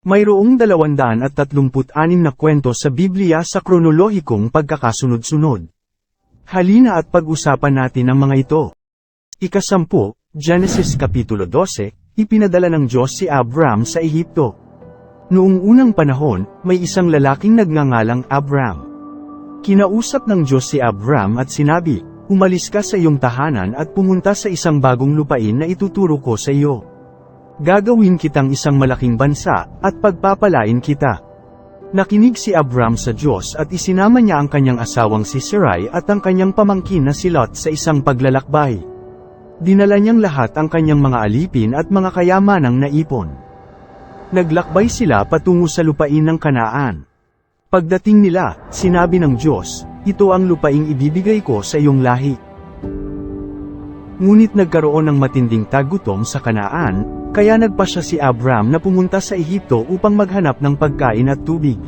Mayroong 236 na kwento sa Biblia sa kronolohikong pagkakasunod-sunod. Halina at pag-usapan natin ang mga ito. Ikasampu, Genesis Kapitulo 12, ipinadala ng Diyos si Abram sa Ehipto. Noong unang panahon, may isang lalaking nagngangalang Abram. Kinausap ng Diyos si Abram at sinabi, Umalis ka sa iyong tahanan at pumunta sa isang bagong lupain na ituturo ko sa iyo. Gagawin kitang isang malaking bansa, at pagpapalain kita. Nakinig si Abram sa Diyos at isinama niya ang kanyang asawang si Sarai at ang kanyang pamangkin na si Lot sa isang paglalakbay. Dinala niyang lahat ang kanyang mga alipin at mga kayamanang naipon. Naglakbay sila patungo sa lupain ng Kanaan. Pagdating nila, sinabi ng Diyos, ito ang lupaing ibibigay ko sa iyong lahi. Ngunit nagkaroon ng matinding tagutom sa Kanaan, kaya nagpasya si Abram na pumunta sa Ehipto upang maghanap ng pagkain at tubig.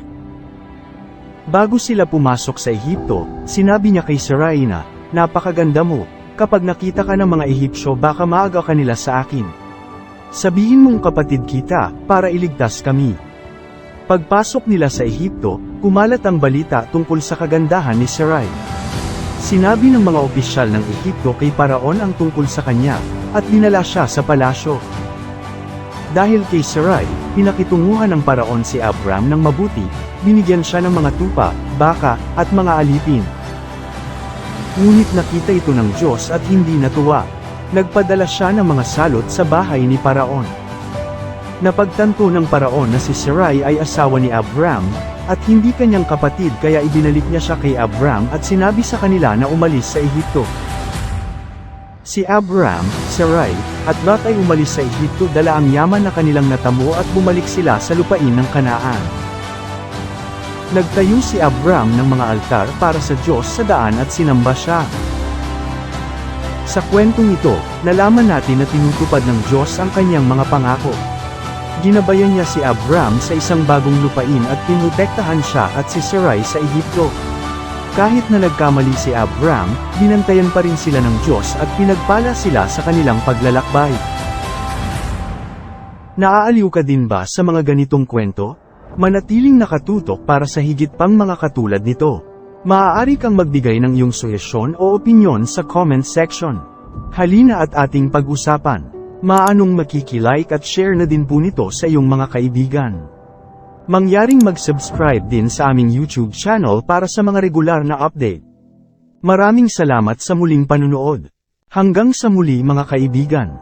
Bago sila pumasok sa Ehipto, sinabi niya kay Sarai na, Napakaganda mo, kapag nakita ka ng mga Ehipsyo baka maaga ka nila sa akin. Sabihin mong kapatid kita, para iligtas kami. Pagpasok nila sa Ehipto, kumalat ang balita tungkol sa kagandahan ni Sarai. Sinabi ng mga opisyal ng Ehipto kay Paraon ang tungkol sa kanya, at dinala siya sa palasyo. Dahil kay Sarai, pinakitunguhan ng paraon si Abram ng mabuti, binigyan siya ng mga tupa, baka, at mga alipin. Ngunit nakita ito ng Diyos at hindi natuwa. Nagpadala siya ng mga salot sa bahay ni Paraon. Napagtanto ng Paraon na si Sarai ay asawa ni Abram, at hindi kanyang kapatid kaya ibinalik niya siya kay Abram at sinabi sa kanila na umalis sa Ehipto. Si Abram, Sarai, at Lot ay umalis sa Ehipto dala ang yaman na kanilang natamo at bumalik sila sa lupain ng Kanaan. Nagtayo si Abram ng mga altar para sa Diyos sa daan at sinamba siya. Sa kwentong ito, nalaman natin na tinutupad ng Diyos ang kanyang mga pangako. Ginabayan niya si Abram sa isang bagong lupain at pinutektahan siya at si Sarai sa Ehipto. Kahit na nagkamali si Abram, binantayan pa rin sila ng Diyos at pinagpala sila sa kanilang paglalakbay. Naaaliw ka din ba sa mga ganitong kwento? Manatiling nakatutok para sa higit pang mga katulad nito. Maaari kang magbigay ng iyong suhesyon o opinyon sa comment section. Halina at ating pag-usapan. Maanong makikilike at share na din po nito sa iyong mga kaibigan. Mangyaring mag-subscribe din sa aming YouTube channel para sa mga regular na update. Maraming salamat sa muling panunood. Hanggang sa muli mga kaibigan.